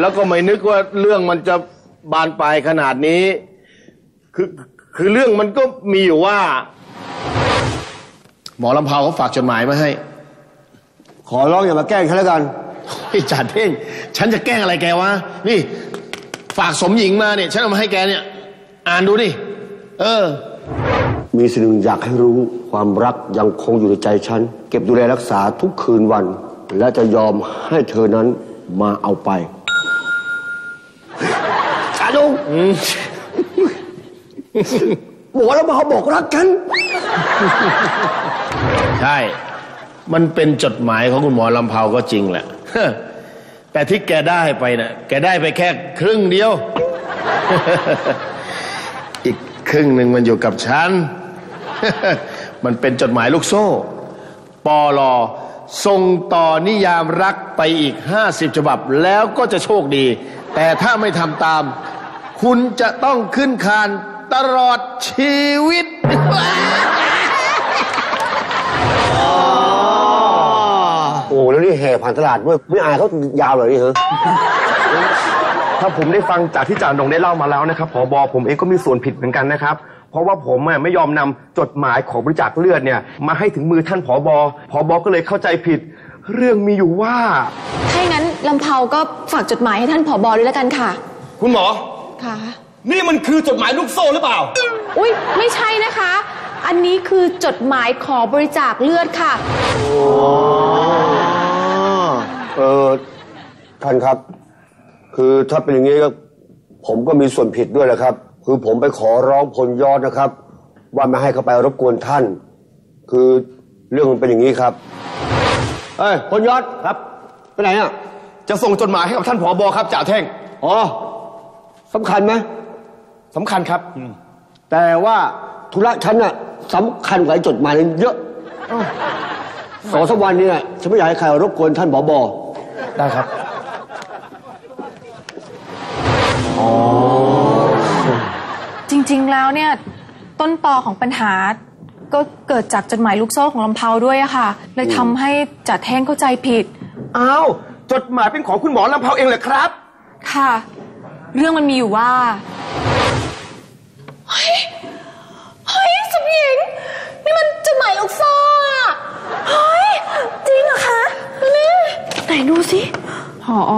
แล้วก็ไม่นึกว่าเรื่องมันจะบานปลายขนาดนี้ คือคือเรื่องมันก็มีอยู่ว่า หมอลำเพาเขาฝากจดหมายมาให้ ขอร้องอย่ามาแกล้งฉันแล้วกันไอ้จ่าเท่ง ฉันจะแกล้งอะไรแกวะ นี่ ฝากสมหญิงมาเนี่ย ฉันเอามาให้แกเนี่ย อ่านดูดิ เออ มีสิ่งหนึ่งอยากให้รู้ความรักยังคงอยู่ในใจฉัน เก็บดูแลรักษาทุกคืนวัน และจะยอมให้เธอนั้น มาเอาไปชาดงบอกแล้วมาเขาบอกรักกัน ใช่ มันเป็นจดหมายของคุณหมอลำเพาก็จริงแหละ แต่ที่แกได้ไปนะ่ะแกได้ไปแค่ครึ่งเดียว อีกครึ่งหนึ่งมันอยู่กับฉัน มันเป็นจดหมายลูกโซ่ปอลอ ส่งต่อนิยามรักไปอีกห้าสิบฉบับแล้วก็จะโชคดี แต่ถ้าไม่ทำตาม คุณจะต้องขึ้นคานตลอดชีวิตโอ้แล้วนี่แห่ผ่านตลาดด้วยไม่อายเขายาวเลยนี่เหรอถ้าผมได้ฟังจากที่จ่าหนงได้เล่ามาแล้วนะครับผอบอผมเองก็มีส่วนผิดเหมือนกันนะครับ เพราะว่าผมอะไม่ยอมนำจดหมายของบริจาคเลือดเนี่ย มาให้ถึงมือท่านผอบอผอบอก็เลยเข้าใจผิด เรื่องมีอยู่ว่า ถ้าอย่างนั้นลำเพาก็ฝากจดหมายให้ท่านผอบอด้วยแล้วกันค่ะ คุณหมอ ค่ะ นี่มันคือจดหมายลูกโซ่หรือเปล่า อุ้ยไม่ใช่นะคะ อันนี้คือจดหมายขอบริจาคเลือดค่ะ เออท่านครับ คือถ้าเป็นอย่างนี้ก็ผมก็มีส่วนผิดด้วยแหละครับ คือผมไปขอร้องพลยอดนะครับ ว่าไม่ให้เขาไปรบกวนท่าน คือเรื่องมันเป็นอย่างนี้ครับเอ้ยพลยอดครับไปไหนอะจะส่งจดหมายให้กับท่านผอบอครับจ่าเท่งอ๋อสำคัญไหมสำคัญครับ แต่ว่าธุระฉันน่ะสำคัญกว่าไอ้จดหมายนั้นเยอะสองสามวันนี้น่ะฉันไม่อยากให้ใครรบกวนท่านผอบอได้ครับจ ริง ๆ แล้วเนี่ยต้นตอของปัญหา ก็เกิดจากจดหมายลูกโซ่ของลำเพาด้วยอะค่ะ เลยทำให้จ่าแท่งเข้าใจผิดอ้าวจดหมายเป็นของคุณหมอลำเพาเองเหรอครับ ค่ะ เรื่องมันมีอยู่ว่า เฮ้ย เฮ้ยสมหญิง นี่มันจดหมายลูกโซ่อะเฮ้ย จริงเหรอคะนี่ ไหนดูสิพออ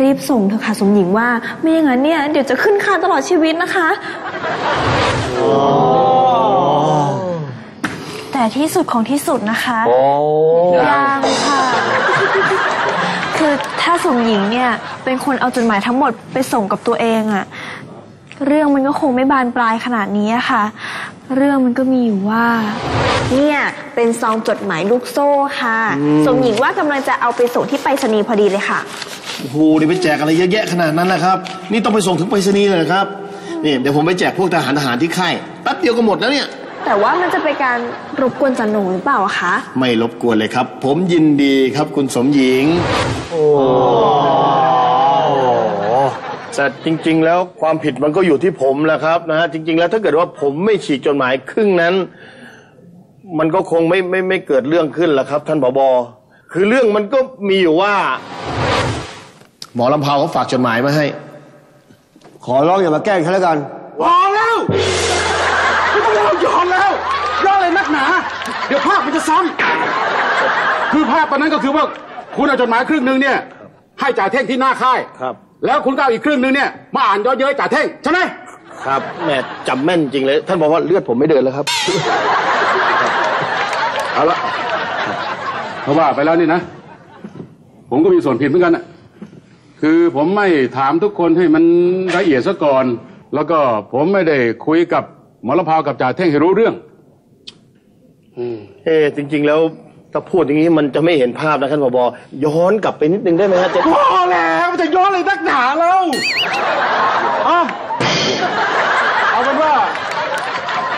รีบส่งเถอะค่ะสมหญิงว่า ไม่อย่างนั้นเนี่ยเดี๋ยวจะขึ้นคานตลอดชีวิตนะคะ แต่ที่สุดของที่สุดนะคะโอ้ยังค่ะ คือถ้าสมหญิงเนี่ย เป็นคนเอาจดหมายทั้งหมดไปส่งกับตัวเองอะเรื่องมันก็คงไม่บานปลายขนาดนี้อะค่ะ เรื่องมันก็มีอยู่ว่า เนี่ยเป็นซองจดหมายลูกโซ่ค่ะ สมหญิงว่ากำลังจะเอาไปส่งที่ไปรษณีย์พอดีเลยค่ะ โอ้โหนี่ไปแจกอะไรเยอะแยะขนาดนั้นนะครับ นี่ต้องไปส่งถึงไปรษณีย์เลยเหรอครับ นี่เดี๋ยวผมไปแจกพวกทหารทหารที่ค่ายแป๊บเดียวก็หมดแล้วเนี่ย แต่ว่ามันจะเป็นการรบกวนจันหนูหรือเปล่าคะ ไม่รบกวนเลยครับ ผมยินดีครับคุณสมหญิงแต่จริง ๆ แล้วความผิดมันก็อยู่ที่ผมแหละครับนะฮะจริง ๆ แล้วถ้าเกิดว่าผมไม่ฉีกจดหมายครึ่งนั้น มันก็คงไม่ไม่ไม่เกิดเรื่องขึ้นแหละครับ ท่านผบคือเรื่องมันก็มีอยู่ว่า หมอลำเพาเขาฝากจดหมายมาให้ ขอร้องอย่ามาแกล้งฉันแล้วกันวางแล้วไม่ต้องรอย้อนแล้วย้อนเลยนักหนา เดี๋ยวภาพมันจะซ้ำคือภาพตอนนั้นก็คือว่าคุณเอาจดหมายครึ่งหนึ่งเนี่ยให้จ่าเท่งที่หน้าค่าย ครับ แล้วคุณก็เอาอีกครึ่งหนึ่งเนี่ยมาอ่านย่อเย้ยจ่าเท่งใช่ไหมครับแหม่จำแม่นจริงเลย ท่านบอกว่าเลือดผมไม่เดินแล้วครับ เอาละเพราะว่าไปแล้วนี่นะ ผมก็มีส่วนผิดเหมือนกันนะ คือผมไม่ถามทุกคนให้มันละเอียดซะก่อน แล้วก็ผมไม่ได้คุยกับหมอลำพาวกับจ่าเท่งให้รู้เรื่องเอ๊ะจริง ๆ แล้วถ้าพูดอย่างนี้มันจะไม่เห็นภาพนะท่านผบย้อนกลับไปนิดนึงได้ไหมฮะจะพอแล้วมันจะย้อนเลยนักหนาแล้วเอาเอาเป็นว่า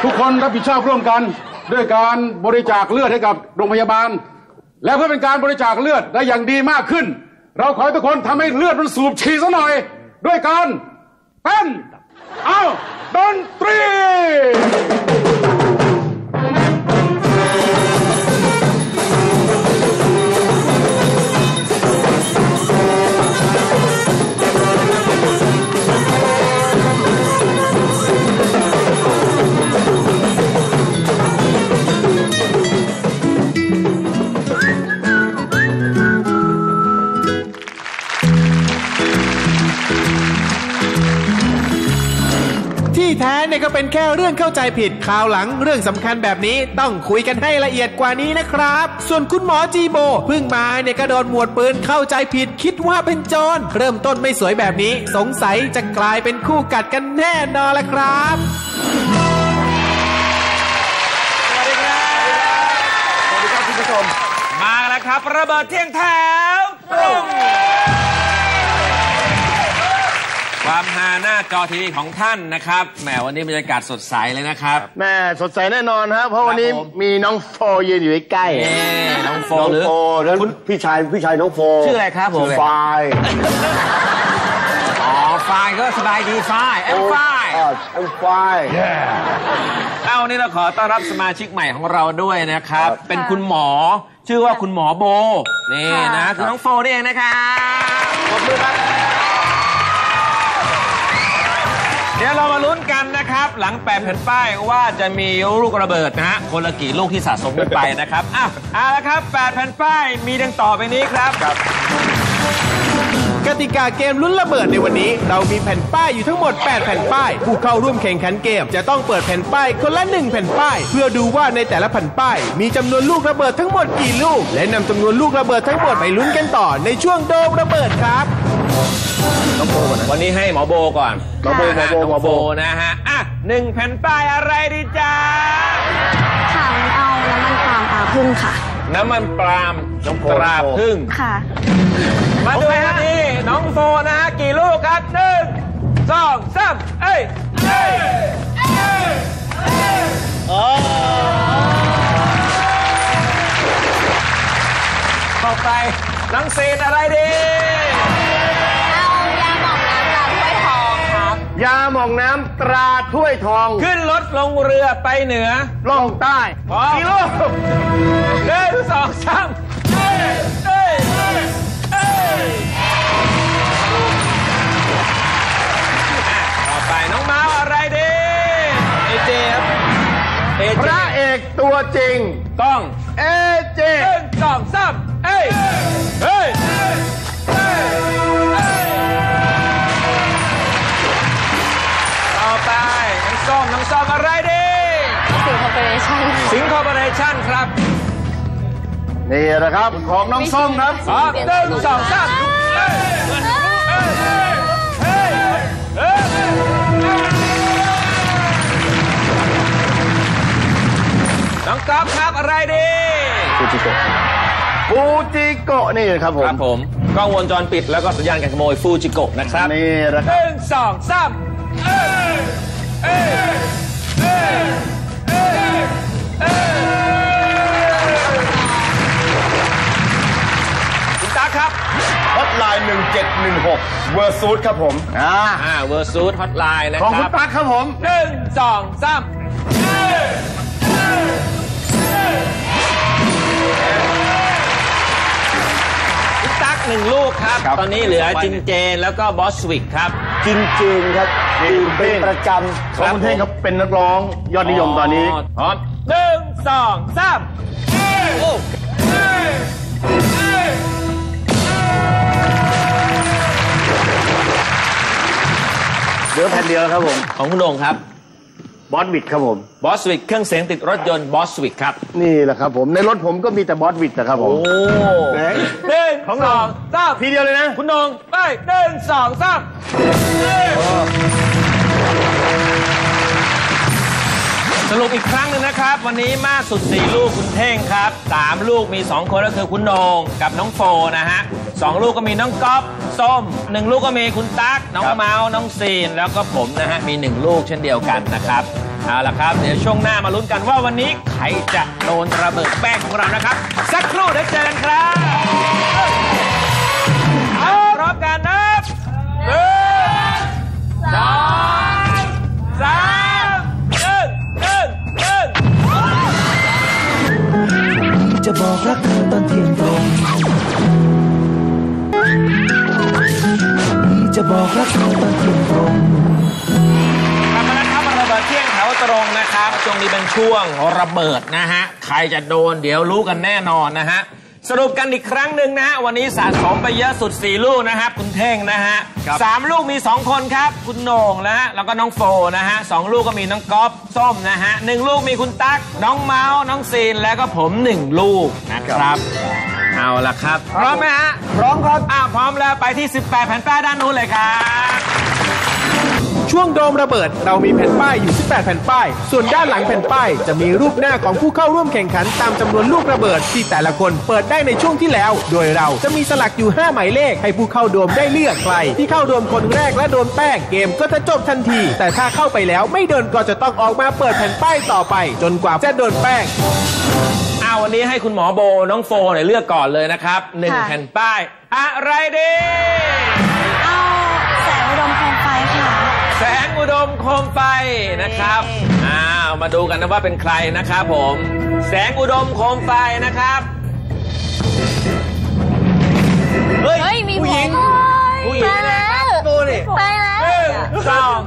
ทุกคนรับผิดชอบร่วมกัน ด้วยการบริจาคเลือดให้กับโรงพยาบาล และเพื่อเป็นการบริจาคเลือดได้อย่างดีมากขึ้น เราขอให้ทุกคนทำให้เลือดมันสูบฉีดซะหน่อย ด้วยการเต้นเอาดนตรี เนี่ยก็เป็นแค่เรื่องเข้าใจผิดคราวหลังเรื่องสำคัญแบบนี้ต้องคุยกันให้ละเอียดกว่านี้นะครับ ส่วนคุณหมอจีโบเพิ่งมาเนี่ยก็โดนหมวดปืนเข้าใจผิดคิดว่าเป็นโจรเริ่มต้นไม่สวยแบบนี้ สงสัยจะกลายเป็นคู่กัดกันแน่นอนละครับมาแล้วครับ ระเบิดเที่ยงแถวตรง ความฮาหน้าจอทีวีของท่านนะครับแหมวันนี้บรรยากาศสดใสเลยนะครับ แม่สดใสแน่นอนฮะเพราะวันนี้ครับผม มีน้องโฟยืนอยู่ใกล้ๆ เอ๊ะน้องโฟน้องหรือ โฟนั้นพี่ชายพี่ชายน้องโฟชื่ออะไรครับผมไฟล์อ๋อไฟล์ก็สบายดีไฟล์แอมไฟล์อ่าแอมไฟล์ เอาวันนี้เราขอต้อนรับสมาชิกใหม่ของเราด้วยนะครับ เป็นคุณหมอชื่อว่าคุณหมอโบนี่นะคือน้องโฟนี่เองนะครับขอบคุณครับ เดี๋ยวเรามาลุ้นกันนะครับ หลังแปดแผ่นป้ายว่าจะมีลูกระเบิดนะฮะคนละกี่ลูกที่สะสมกันไปนะครับอะเอาละครับแปดแผ่นป้ายมีดังต่อไปนี้ครับกติกาเกมลุ้นระเบิดในวันนี้ เรามีแผ่นป้ายอยู่ทั้งหมด 8 แผ่นป้าย ผู้เข้าร่วมแข่งขันเกม จะต้องเปิดแผ่นป้ายคนละ 1 แผ่นป้าย เพื่อดูว่าในแต่ละแผ่นป้าย มีจำนวนลูกระเบิดทั้งหมดกี่ลูก และนำจำนวนลูกระเบิดทั้งหมดไปลุ้นกันต่อในช่วงโดมระเบิดครับ วันนี้ให้หมอโบก่อนหมอโบหมอโบหมอโบนะฮะอะหนึ่งแผ่นป้ายอะไรดีจ๊ะค่ะงั้นเอาน้ำมันปาล์มตาพึ่งค่ะ น้ำมันปาล์มน้องโฟตราพึ่ง ค่ะ มาดูฮะนี่น้องโฟนะฮะกี่ลูกครับหนึ่งสองสามเอ้ยเอ้ยต่อไปน้องเซนอะไรดี ยาหม่องน้ำตราถ้วยทอง ขึ้นรถลงเรือไปเหนือล่องใต้พร้อมกี่ลูกหนึ่งสองสามเอ้ยเอ้ยเอ้ยอะต่อไปน้องม้าอะไรดีเอเจครับเอพเจระเอกตัวจริง ต้อง เอเจ หนึ่งสองส สิงคอร์ปอเรชั่นครับนี่นะครับของน้องส้มครับพร้อมหนึ่งสองสามเอ้ยเอ้ยเอ้ยเอ้ยน้องก๊อฟครับอะไรดีฟูจิโกะฟูจิโกะนี่ครับผมครับผมกล้องวงจรปิดแล้วก็สัญญาณการขโมยฟูจิโกะนะครับนี่นะหครับนึ่งสองสามเอ้ยเอ้ยเอ้ยเอ้ยเอ้ย คุณตาครับ ฮอตไลน์1716 เวอร์ซูดครับผมอ่าอ่าเวอร์ซูดฮอตไลน์นะของคคุณรับตั๊กครับผม หนึ่งสองสามคุณตั๊กหนึ่งลูกครับตอนนี้เหลือจินเจนแล้วก็บอสวิกครับจริงๆครับนี่ดื่มเป็นประจของคุณเท่งเขาเป็นนักร้องยอดนิยมตอนนี้พร้อมหนึ่ง สองสามโอ้เหลือแผ่นเดียวแล้วครับผม ของคุณโดงครับบอสวิดครับผมบอสวิกเครื่องเสียงติดรถยนต์บอสวิกครับนี่แหละครับผมในรถผมก็มีแต่บอสวิดนะครับผมไหนหนึ่งของสเราองสามทีเดียวเลยนะ คุณโดงไปหนึ่งสองสาม สรุปอีกครั้งหนึ่งนะครับ วันนี้มากสุด 4 ลูกคุณเท่งครับ 3 ลูกมี 2 คนก็คือคุณโหนงกับน้องโฟนะฮะสองลูกก็มีน้องก๊อฟส้มหนึ่งลูกก็มีคุณตั๊กน้องเมาส์น้องซีน แล้วก็ผมนะฮะมี 1 ลูกเช่นเดียวกันนะครับเอาละครับ เดี๋ยวช่วงหน้ามาลุ้นกันว่าวันนี้ใครจะโดนระเบิดแป้งของเรานะครับ สักครู่เดี๋ยวเจอกันครับเอาพร้อมกันนับหนึ่งสองสาม จะบอกรักเธอตอนเที่ยงตรงจะบอกรักเธอตอนเที่ยงตรงกลับมาแล้วครับระเบิดเที่ยงแถวตรงนะครับ ช่วงนี้เป็นช่วงระเบิดนะฮะ ใครจะโดนเดี๋ยวรู้กันแน่นอนนะฮะ สรุปกันอีกครั้งหนึ่งนะฮะวันนี้สะสมไปเยอะสุด 4 ลูกนะครับ คุณเท่งนะฮะสามลูกมี 2 คนครับ คุณโหน่งนะฮะแล้วก็น้องโฟนะฮะสองลูกก็มีน้องก๊อฟส้มนะฮะหนึ่งลูกมีคุณตั๊กน้องเมาส์น้องซีนแล้วก็ผมหนึ่งลูกนะครับ เอาละครับ พร้อมไหมฮะพร้อมครับอ้าวพร้อมแล้วไปที่ 18 แผ่นป้ายด้านนู้นเลยครับ ช่วงโดมระเบิดเรามีแผ่นป้ายอยู่ 18 แผ่นป้าย ส่วนด้านหลังแผ่นป้าย จะมีรูปหน้าของผู้เข้าร่วมแข่งขันตามจำนวนลูกระเบิดที่แต่ละคนเปิดได้ในช่วงที่แล้ว โดยเราจะมีสลักอยู่ 5 หมายเลข ให้ผู้เข้าโดมได้เลือกใคร ที่เข้าโดมคนแรกและโดนแป้งเกมก็จะจบทันที แต่ถ้าเข้าไปแล้วไม่โดนก็จะต้องออกมาเปิดแผ่นป้ายต่อไป จนกว่าจะโดนแป้งอ้าววันนี้ให้คุณหมอโบน้องโฟเนี่ยเลือกก่อนเลยนะครับหนึ่งค่ะแผ่นป้าย อะไรดี มโคมไฟนะครับอ้าวมาดูกันนะว่าเป็นใครนะครับผม แสงอุดมโคมไฟนะครับเฮ้ยเฮ้ยมีผู้หญิงผมผู้หญิงไปแล้วดูดิไปแล้วหนึ่งสอง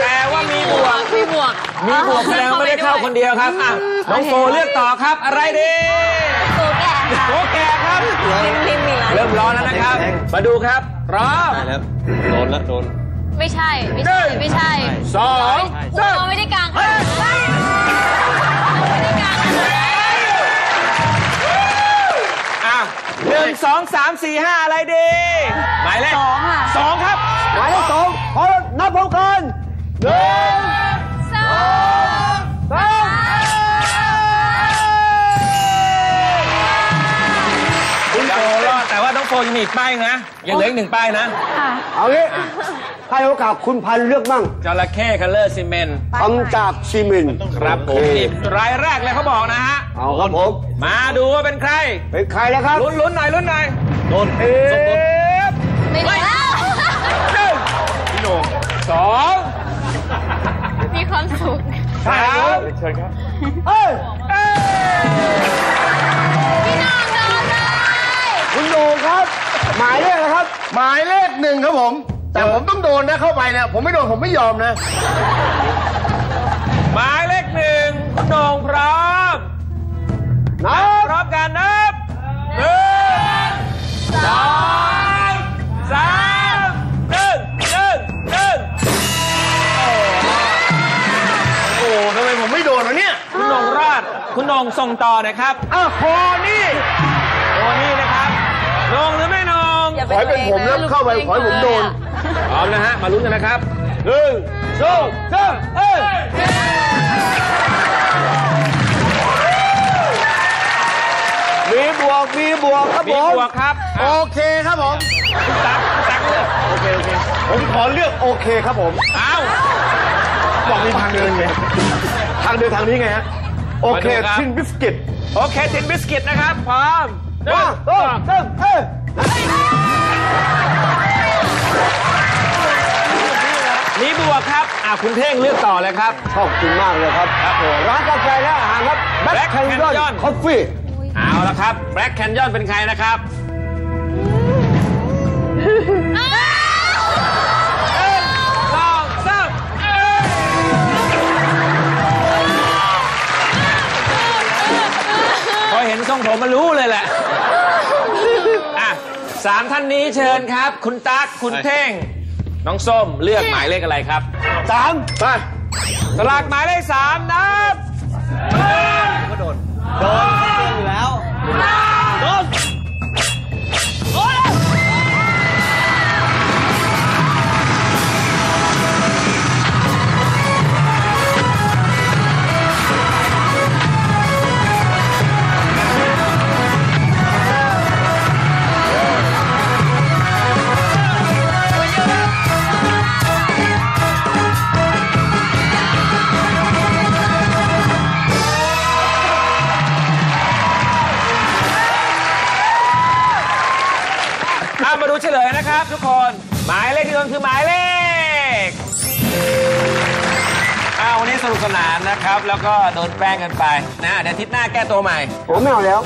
แต่ว่ามีบวกมีบวกมีบวกแสดงว่าไม่ได้เข้าคนเดียวครับอะน้องโฟเลือกต่อครับอะไรดีตัวแก่ค่ะโอเคค รับริมริมมีแล้วเริ่มร้อนแล้วนะครับ มาดูครับพร้อมไม่ใช่ ไม่ใช่ ไม่ใช่สองหัวไม่ได้กลางค่ะไม่ได้กลางค่ะอะหนึ่งสองสามสี่ห้าอะไรดีหมายเลขสองค่ะสองครับหมายเลขสองพร้อมนับพร้อมกันหนึ่ง ยังมีอีกป้ายนะยังเหลืออีกหนึ่งป้ายนะค่ะเอางี้ให้โอกาสคุณพันธุ์เลือกมั่งจระเข้คัลเลอร์ซีเมนต์ทำจากซีเมนต์ครับผมนี่รายแรกเลยเขาบอกนะฮะเอาครับผมมาดูว่าเป็นใคร เป็นใครแล้วครับลุ้นลุ้นๆหน่อยลุ้นหน่อยโดนเอฟไม่ได้แล้วหนึ่งพี่โหน่งสองมีความสุขสามเอ้ยเอ้ย หมายเลขอะไรครับ หมายเลขหนึ่งครับผม แต่ผมต้องโดนนะเข้าไปเนี่ยผมไม่โดนผมไม่ยอมนะ หมายเลขหนึ่งคุณโหน่งพร้อมนับพร้อมกันนับหนึ่งสองสามหนึ่งหนึ่งหนึ่งโอ้ทำไมผมไม่โดนวะเนี่ยคุณโหน่งรอดคุณโหน่งส่งต่อหนะครับอ้าวโเป็นผมแล้วเข้าไปขอให้ผมโดนพร้อมนะฮะ มาลุ้นกันนะครับหนึ่งสองสามเอ้ยมีบวกมีบวกครับมีผมบวกครับโอเคครับผม คุณตั๊กคุณตั๊กเลือกโอเคโอเคผมขอเลือกโอเคครับผม อ้าวบอกมีทางเดินไงทางเดินทางนี้ไงฮะ โอเคมาดูครับทินบิสกิตโอเคตินบิสกิตนะครับพร้อมหนึ่งว่าสโอ้องเริ่มเอ้ย มีบวกครับอ่าคุณเท่งเลือกต่อเลยครับ ขอบคุณมากเลยครับ ครับผม ร้านกาแฟและอาหารครับ Black Black Canyon Canyon Coffee เอาละครับ Black Canyon เป็นใครนะครับ สองสามเอ้ยพอเห็นทรงผมมันรู้เลยแหละอะ สามท่านนี้เชิญครับ คุณตั๊กคุณเท่ง น้องส้มเลือกหมายเลขอะไรครับสามไปสลากหมายเลขสามนับอ่ สนานนะครับ แล้วก็โดนแป้งกันไปนะเดี๋ยวอาทิตย์หน้าแก้ตัวใหม่ ผมไม่เอาแล้ว